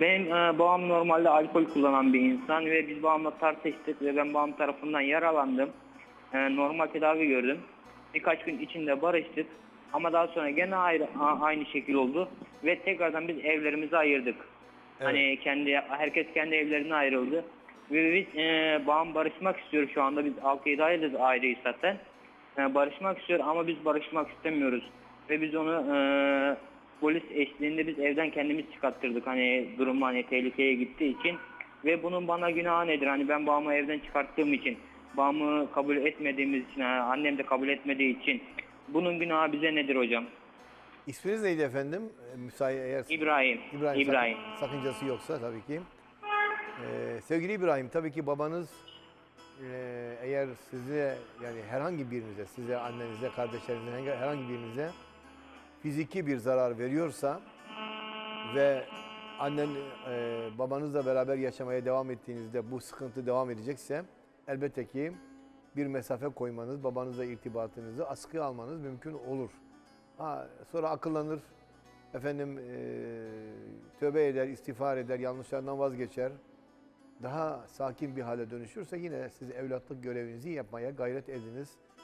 Benim e, babam normalde alkol kullanan bir insan ve biz babamla tartıştık ve ben babam tarafından yaralandım. E, normal tedavi gördüm. Birkaç gün içinde barıştık ama daha sonra gene ayrı, a- aynı şekil oldu ve tekrardan biz evlerimizi ayırdık. Hani kendi herkes kendi evlerine ayrıldı. Ve biz e, babam barışmak istiyor şu anda. Biz 6-7 aydır ayrıyız zaten. E, barışmak istiyor ama biz barışmak istemiyoruz. Ve biz onu e, polis eşliğinde biz evden kendimiz çıkarttırdık. Hani durum hani tehlikeye gittiği için. Ve bunun bana günahı nedir? Hani ben babamı evden çıkarttığım için, babamı kabul etmediğimiz için, yani annem de kabul etmediği için bunun günahı bize nedir hocam? İsminiz neydi efendim? Ee, Müsait eğer İbrahim. İbrahim, İbrahim. sakın- sakıncası yoksa tabii ki. Ee, sevgili İbrahim, tabii ki babanız e, eğer size yani herhangi birinize, size, annenize, kardeşlerinize, herhangi- herhangi birinize fiziki bir zarar veriyorsa ve annen e, babanızla beraber yaşamaya devam ettiğinizde bu sıkıntı devam edecekse elbette ki bir mesafe koymanız, babanızla irtibatınızı askıya almanız mümkün olur. Ha, sonra akıllanır, efendim e, tövbe eder, istiğfar eder, yanlışlarından vazgeçer. Daha sakin bir hale dönüşürse yine siz evlatlık görevinizi yapmaya gayret ediniz.